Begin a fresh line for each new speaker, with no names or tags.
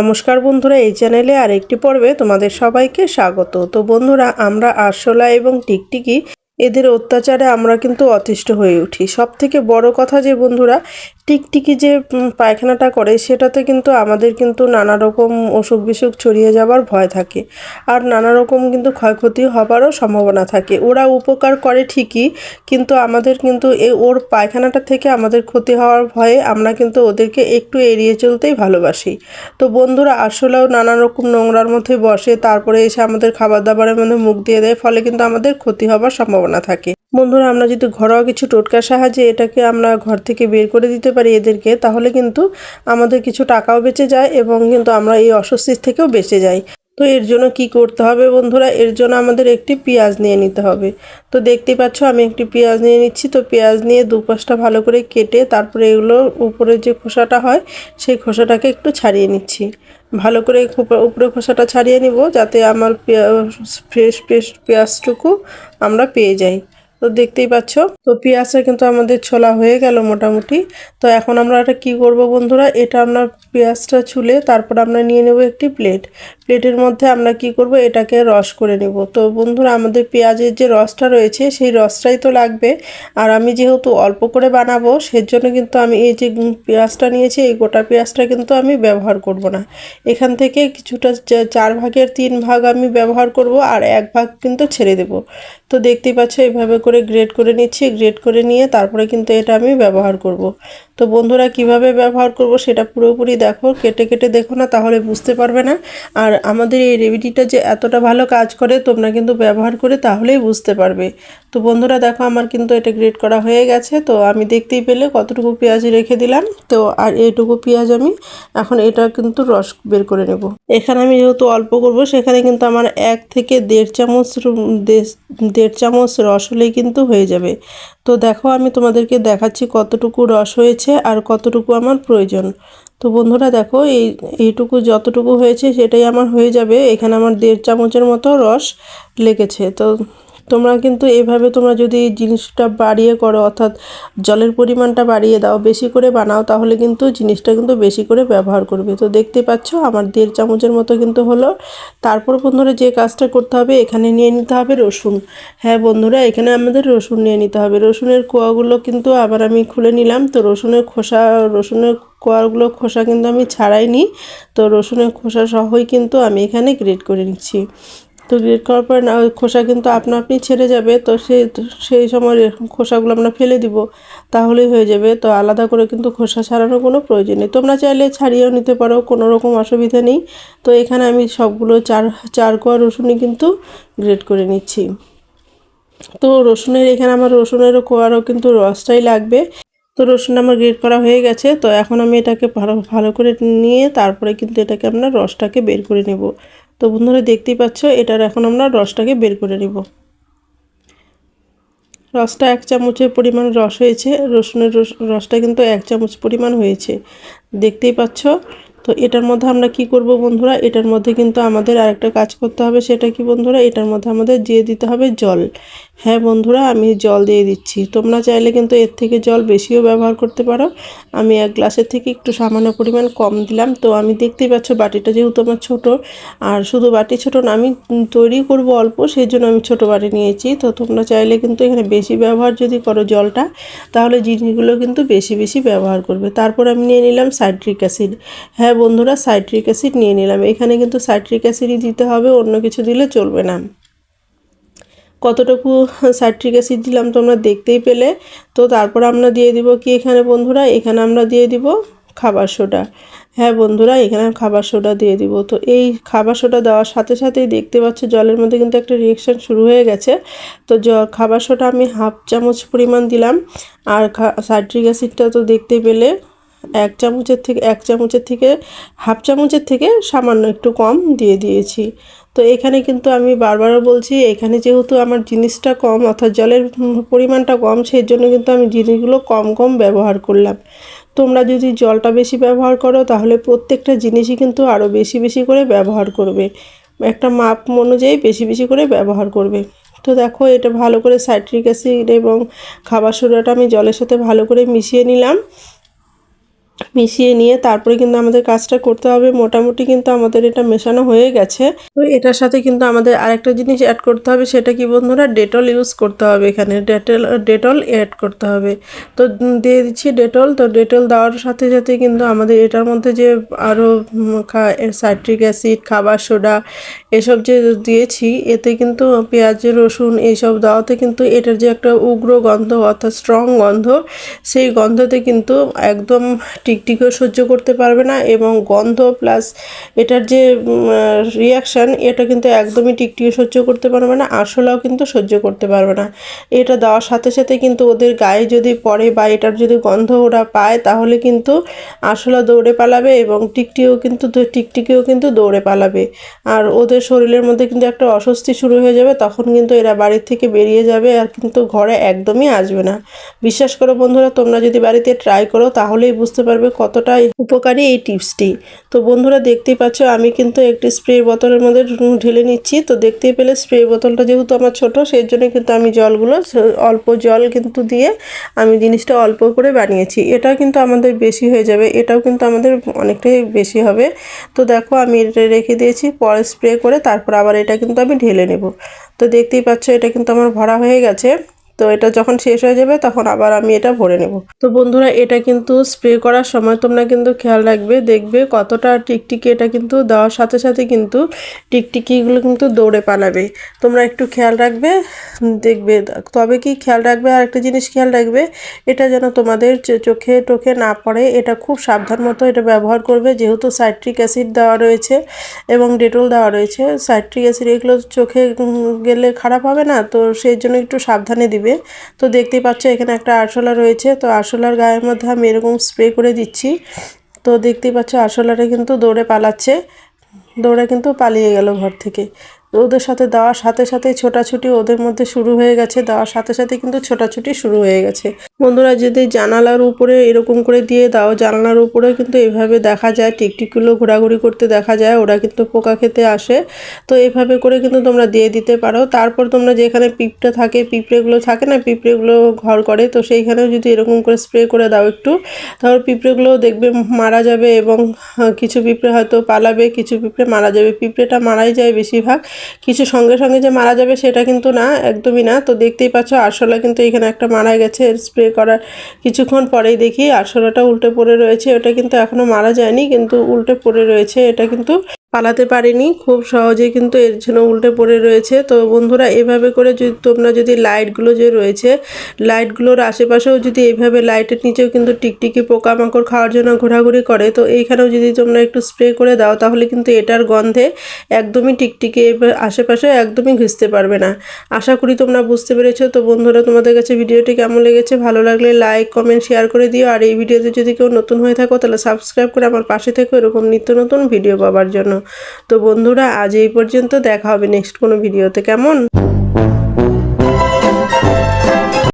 নমস্কার বন্ধুরা, এই চ্যানেলে আরেকটি পর্বে তোমাদের সবাইকে স্বাগত। তো বন্ধুরা, আমরা আরশোলা এবং টিকটিকি, এদের অত্যাচারে আমরা কিন্তু অতিষ্ঠ হয়ে উঠি। সব থেকে বড় কথা যে বন্ধুরা টিকটিকি যে পায়খানাটা করে, সেটাতে কিন্তু আমাদের কিন্তু নানা রকম অসুখ বিসুখ ছড়িয়ে যাবার ভয় থাকে। আর নানা রকম কিন্তু ক্ষয়ক্ষতি হবারও সম্ভাবনা থাকে। ওরা উপকার করে ঠিকই, কিন্তু আমাদের কিন্তু এ, ওর পায়খানাটা থেকে আমাদের ক্ষতি হওয়ার ভয়ে আমরা কিন্তু ওদেরকে একটু এড়িয়ে চলতেই ভালোবাসি। তো বন্ধুরা, আসলেও নানা রকম নোংরার মধ্যে বসে, তারপরে এসে আমাদের খাবার দাবারের মধ্যে মুখ দিয়ে দেয়, ফলে কিন্তু আমাদের ক্ষতি হবার সম্ভাবনা থাকে। বন্ধুরা, আমরা যদি ঘরোয়া কিছু টোটকার সাহায্যে এটাকে আমরা ঘর থেকে বের করে দিতে পারি এদেরকে, তাহলে কিন্তু আমাদের কিছু টাকাও বেঁচে যায় এবং কিন্তু আমরা এই অস্বস্তির থেকেও বেঁচে যাই। তো এর জন্য কি করতে হবে বন্ধুরা? এর জন্য আমাদের একটি পেঁয়াজ নিয়ে নিতে হবে। তো দেখতেই পাচ্ছ, আমি একটি পেঁয়াজ নিয়ে নিচ্ছি। তো পেঁয়াজ নিয়ে দুপাশটা ভালো করে কেটে তারপরে এগুলো উপরে যে খোসাটা হয়, সেই খোসাটাকে একটু ছাড়িয়ে নিচ্ছি। ভালো করে উপরে খোসাটা ছাড়িয়ে নিব, যাতে আমার ফ্রেশ ফ্রেশ পেঁয়াজটুকু আমরা পেয়ে যাই। তো দেখতেই পাচ্ছ? তো পেঁয়াজটা কিন্তু আমাদের ছোলা হয়ে গেল মোটামুটি। তো এখন আমরা এটা কি করব বন্ধুরা? এটা আমরা পেঁয়াজটা ছুলে তারপর আমরা নিয়ে নেব একটি প্লেট। প্লেটের মধ্যে আমরা কি করব? এটাকে রস করে নেব। তো বন্ধুরা, আমাদের পেঁয়াজের যে রসটা রয়েছে, সেই রসটাই তো লাগবে। আর আমি যেহেতু অল্প করে বানাবো, সেজন্য কিন্তু আমি এই যে পেঁয়াজটা নিয়েছি, এই গোটা পেঁয়াজটা কিন্তু আমি ব্যবহার করব না। এখান থেকে কিছুটা চার ভাগের তিন ভাগ আমি ব্যবহার করব, আর এক ভাগ কিন্তু ছেড়ে দেব। তো দেখতেই পাচ্ছ, এইভাবে গ্রেড করে নিচ্ছি গ্রেড করে নিয়ে তারপরে কিন্তু এটা আমি ব্যবহার করব। তো বন্ধুরা কীভাবে ব্যবহার করব সেটা পুরোপুরি দেখো, কেটে কেটে দেখো না, তাহলে বুঝতে পারবে না। আর আমাদের এই রেমেডিটা যে এতটা ভালো কাজ করে, তোমরা কিন্তু ব্যবহার করে তাহলেই বুঝতে পারবে। তো বন্ধুরা দেখো আমার কিন্তু এটা গ্রেড করা হয়ে গেছে, তো আমি দেখতেই পেলে কতটুকু পেঁয়াজ রেখে দিলাম। তো আর এইটুকু পেঁয়াজ আমি এখন এটা কিন্তু রস বের করে নেব। এখানে আমি যেহেতু অল্প করব, সেখানে কিন্তু আমার এক থেকে দেড় চামচ দেড় চামচ রস হলেই কিন্তু হয়ে যাবে। তো দেখো, আমি তোমাদেরকে দেখাচ্ছি কতটুকু রস হয়েছে আর কতটুকু আমার প্রয়োজন। তো বন্ধুরা, দেখো, এই, এইটুকু যতটুকু হয়েছে সেটাই আমার হয়ে যাবে। এখানে আমার দেড় চামচের মতো রস লেগেছে। তো তোমরা কিন্তু এভাবে তোমরা যদি জিনিসটা বাড়িয়ে করো, অর্থাৎ জলের পরিমাণটা বাড়িয়ে দাও, বেশি করে বানাও, তাহলে কিন্তু জিনিসটা কিন্তু বেশি করে ব্যবহার করবে। তো দেখতে পাচ্ছ, আমার দেড় চামচের মতো কিন্তু হলো। তারপর বন্ধুরা যে কাজটা করতে হবে, এখানে নিয়ে নিতে হবে রসুন। হ্যাঁ বন্ধুরা, এখানে আমাদের রসুন নিয়ে নিতে হবে। রসুনের কোয়াগুলো কিন্তু আবার আমি খুলে নিলাম। তো রসুনের খোসা, রসুনের কোয়াগুলো খোসা কিন্তু আমি ছাড়াইনি। তো রসুনের খোসা সহই কিন্তু আমি এখানে গ্রেড করে নিচ্ছি। তো গ্রেড করার পর না খোসা কিন্তু আপনা আপনি ছেড়ে যাবে, তো সেই সেই সময় খোসাগুলো আমরা ফেলে দিব, তাহলেই হয়ে যাবে। তো আলাদা করে কিন্তু খোসা ছাড়ানোর কোনো প্রয়োজন নেই। তোমরা চাইলে ছাড়িয়েও নিতে পারো, কোনো রকম অসুবিধা নেই। তো এখানে আমি সবগুলো চার চার কোয়া রসুনই কিন্তু গ্রেড করে নিচ্ছি। তো রসুনের, এখানে আমার রসুনেরও কোয়ারও কিন্তু রসটাই লাগবে। তো রসুন আমার গ্রেড করা হয়ে গেছে, তো এখন আমি এটাকে ভালো ভালো করে নিয়ে তারপরে কিন্তু এটাকে আমরা রসটাকে বের করে নেব। তো বন্ধুরা দেখতেই পাচ্ছ, এটার এখন আমরা রসটাকে বের করে নেব। রসটা এক চামচের পরিমাণ রস হয়েছে, রসুনের রস, রসটা কিন্তু এক চামচ পরিমাণ হয়েছে। দেখতেই পাচ্ছ তো এটার মধ্যে আমরা কি করব বন্ধুরা? এটার মধ্যে কিন্তু আমাদের আরেকটা কাজ করতে হবে, সেটা কি বন্ধুরা? এটার মধ্যে আমাদের দিয়ে দিতে হবে জল। হ্যাঁ বন্ধুরা, আমি জল দিয়ে দিচ্ছি। তোমরা চাইলে কিন্তু এর থেকে জল বেশিও ব্যবহার করতে পারো। আমি এক গ্লাসের থেকে একটু সামান্য পরিমাণ কম দিলাম। তো আমি দেখতেই পাচ্ছ বাটিটা যেহেতু আমার ছোট, আর শুধু বাটি ছোট না, আমি তৈরি করব অল্প সেই জন্য আমি ছোট বাটি নিয়েছি। তো তোমরা চাইলে কিন্তু এখানে বেশি ব্যবহার যদি করো জলটা, তাহলে জিনিসগুলো কিন্তু বেশি বেশি ব্যবহার করবে। তারপর আমি নিয়ে নিলাম সাইট্রিক অ্যাসিড। হ্যাঁ বন্ধুরা, সাইট্রিক অ্যাসিড নিয়ে নিলাম। এখানে কিন্তু সাইট্রিক অ্যাসিডই দিতে হবে, অন্য কিছু দিলে চলবে না। কতটুকু সাইট্রিক অ্যাসিড দিলাম তোমরা দেখতেই পেলে। তো তারপর আমরা দিয়ে দিব কি এখানে বন্ধুরা? এখানে আমরা দিয়ে দিব খাবার সোডা। হ্যাঁ বন্ধুরা, এখানে খাবার সোডা দিয়ে দিব। তো এই খাবার সোডা দেওয়ার সাথে সাথেই দেখতে পাচ্ছ জলের মধ্যে কিন্তু একটা রিয়েকশন শুরু হয়ে গেছে। তো জ, খাবার সোডা আমি হাফ চামচ পরিমাণ দিলাম। আর সাইট্রিক অ্যাসিডটা তো দেখতে পেলে। এক চামচের থেকে, এক চামচের থেকে, হাফ চামচের থেকে সামান্য একটু কম দিয়ে দিয়েছি। তো এখানে কিন্তু আমি বারবারও বলছি, এখানে যেহেতু আমার জিনিসটা কম, অর্থাৎ জলের পরিমাণটা কম, সেই জন্য কিন্তু আমি জিনিসগুলো কম কম ব্যবহার করলাম। তোমরা যদি জলটা বেশি ব্যবহার করো, তাহলে প্রত্যেকটা জিনিসই কিন্তু আরও বেশি বেশি করে ব্যবহার করবে। একটা মাপ অনুযায়ী বেশি বেশি করে ব্যবহার করবে। তো দেখো, এটা ভালো করে সাইট্রিক অ্যাসিড এবং খাবার সোডাটা আমি জলের সাথে ভালো করে মিশিয়ে নিলাম। মিশিয়ে নিয়ে তারপরে কিন্তু আমাদের কাজটা করতে হবে। মোটামুটি কিন্তু আমাদের এটা মেশানো হয়ে গেছে। তো এটার সাথে কিন্তু আমাদের আরেকটা জিনিস অ্যাড করতে হবে, সেটা কি বন্ধুরা? ডেটল ইউজ করতে হবে এখানে। ডেটল ডেটল অ্যাড করতে হবে। তো দিয়ে দিচ্ছি ডেটল তো ডেটল দেওয়ার সাথে সাথে কিন্তু আমাদের এটার মধ্যে যে আরও সাইট্রিক অ্যাসিড খাবার সোডা এসব যে দিয়েছি, এতে কিন্তু পেঁয়াজ, রসুন এইসব দেওয়াতে কিন্তু এটার যে একটা উগ্র গন্ধ অর্থাৎ স্ট্রং গন্ধ, সেই গন্ধতে কিন্তু একদম টিকটিকেও সহ্য করতে পারবে না এবং গন্ধ প্লাস এটার যে রিয়াকশান এটা কিন্তু একদমই টিকটিকে সহ্য করতে পারবে না, আসলেও কিন্তু সহ্য করতে পারবে না। এটা দেওয়ার সাথে সাথে কিন্তু ওদের গায়ে যদি পড়ে বা এটার যদি গন্ধ ওরা পায়, তাহলে কিন্তু আসলা দৌড়ে পালাবে এবং টিকটিও কিন্তু টিকটিকেও কিন্তু দৌড়ে পালাবে। আর ওদের শরীরের মধ্যে কিন্তু একটা অস্বস্তি শুরু হয়ে যাবে, তখন কিন্তু এরা বাড়ির থেকে বেরিয়ে যাবে আর কিন্তু ঘরে একদমই আসবে না। বিশ্বাস করো বন্ধুরা, তোমরা যদি বাড়িতে ট্রাই করো, তাহলেই বুঝতে পারবে কতটা উপকারী এই টিপসটি। তো বন্ধুরা দেখতেই পাচ্ছ, আমি কিন্তু একটি স্প্রে বোতলের মধ্যে ঢেলে নিচ্ছি। তো দেখতেই পেলে স্প্রে বোতলটা যেহেতু আমার ছোট, সেই জন্য কিন্তু আমি জলগুলো, অল্প জল কিন্তু দিয়ে আমি জিনিসটা অল্প করে বানিয়েছি। এটাও কিন্তু আমাদের বেশি হয়ে যাবে, এটাও কিন্তু আমাদের অনেকটাই বেশি হবে। তো দেখো, আমি এটা রেখে দিয়েছি, পরে স্প্রে করে তারপর আবার এটা কিন্তু আমি ঢেলে নেব। তো দেখতেই পাচ্ছ, এটা কিন্তু আমার ভরা হয়ে গেছে। তো এটা যখন শেষ হয়ে যাবে, তখন আবার আমি এটা ভরে নেব। তো বন্ধুরা, এটা কিন্তু স্প্রে করার সময় তোমরা কিন্তু খেয়াল রাখবে, দেখবে কতটা টিকটিকি এটা কিন্তু দেওয়ার সাথে সাথে কিন্তু টিকটিকিগুলো কিন্তু দৌড়ে পালাবে। তোমরা একটু খেয়াল রাখবে, দেখবে তবে কি খেয়াল রাখবে আর একটা জিনিস খেয়াল রাখবে, এটা যেন তোমাদের চোখে টোখে না পড়ে, এটা খুব সাবধান মতো এটা ব্যবহার করবে, যেহেতু সাইট্রিক অ্যাসিড দেওয়া রয়েছে এবং ডেটল দেওয়া রয়েছে। সাইট্রিক অ্যাসিড এগুলো চোখে গেলে খারাপ হবে না, তো সেই জন্য একটু সাবধানে দিবে। তো দেখতেই পাচ্ছ এখানে একটা আরশোলা রয়েছে। তো আরশোলার গায়ের মধ্যে আমি এরকম স্প্রে করে দিচ্ছি। তো দেখতেই পাচ্ছ আরশোলাটা কিন্তু দৌড়ে পালাচ্ছে। দৌড়ে কিন্তু পালিয়ে গেল ঘর থেকে। ওদের সাথে দেওয়ার সাথে সাথে ছোটাছুটি ওদের মধ্যে শুরু হয়ে গেছে। দেওয়ার সাথে সাথে কিন্তু ছোটাছুটি শুরু হয়ে গেছে। বন্ধুরা, যদি জানালার উপরে এরকম করে দিয়ে দাও, জানালার উপরে কিন্তু এভাবে দেখা যায়, টিকটিকগুলো ঘোরাঘুরি করতে দেখা যায়, ওরা কিন্তু পোকা খেতে আসে। তো এভাবে করে কিন্তু তোমরা দিয়ে দিতে পারো। তারপর তোমরা যেখানে পিঁপড়ে থাকে, পিঁপড়েগুলো থাকে না, পিঁপড়েগুলো ঘর করে, তো সেইখানেও যদি এরকম করে স্প্রে করে দাও একটু, তাহলে পিঁপড়েগুলো দেখবে মারা যাবে এবং কিছু পিঁপড়ে হয়তো পালাবে, কিছু পিঁপড়ে মারা যাবে। পিঁপড়েটা মারাই যায় বেশিরভাগ। কিছু সঙ্গে সঙ্গে যে মারা যাবে সেটা কিন্তু না, একদমই না। তো দেখতেই পাচ্ছ আরশোলা কিন্তু এখানে একটা মারা গেছে স্প্রে করার কিছুক্ষণ পরেই দেখি আরশোলাটা উল্টে পড়ে রয়েছে। ওটা কিন্তু এখনও মারা যায়নি, কিন্তু উল্টে পড়ে রয়েছে। এটা কিন্তু পালাতে পারেনি। খুব সহজে কিন্তু এর জন্য উল্টে পড়ে রয়েছে। তো বন্ধুরা, এভাবে করে যদি তোমরা যদি লাইটগুলো যে রয়েছে, লাইটগুলোর আশেপাশেও যদি এভাবে লাইটের নিচেও কিন্তু টিকটিকি, পোকামাকড় খাওয়ার জন্য ঘোরাঘুরি করে, তো এইখানেও যদি তোমরা একটু স্প্রে করে দাও, তাহলে কিন্তু এটার গন্ধে একদমই টিকটিকি আশেপাশে একদমই ঘুষতে পারবে না। আশা করি তোমরা বুঝতে পেরেছ। তো বন্ধুরা, তোমাদের কাছে ভিডিওটি কেমন লেগেছে? ভালো লাগলে লাইক, কমেন্ট, শেয়ার করে দিও। আর এই ভিডিওতে যদি কেউ নতুন হয়ে থাকো, তাহলে সাবস্ক্রাইব করে আমার পাশে থেকো। এরকম নিত্য নতুন ভিডিও পাওয়ার জন্য। তো বন্ধুরা আজ এই পর্যন্ত দেখা হবে নেক্সট কোনো ভিডিওতে। কেমন?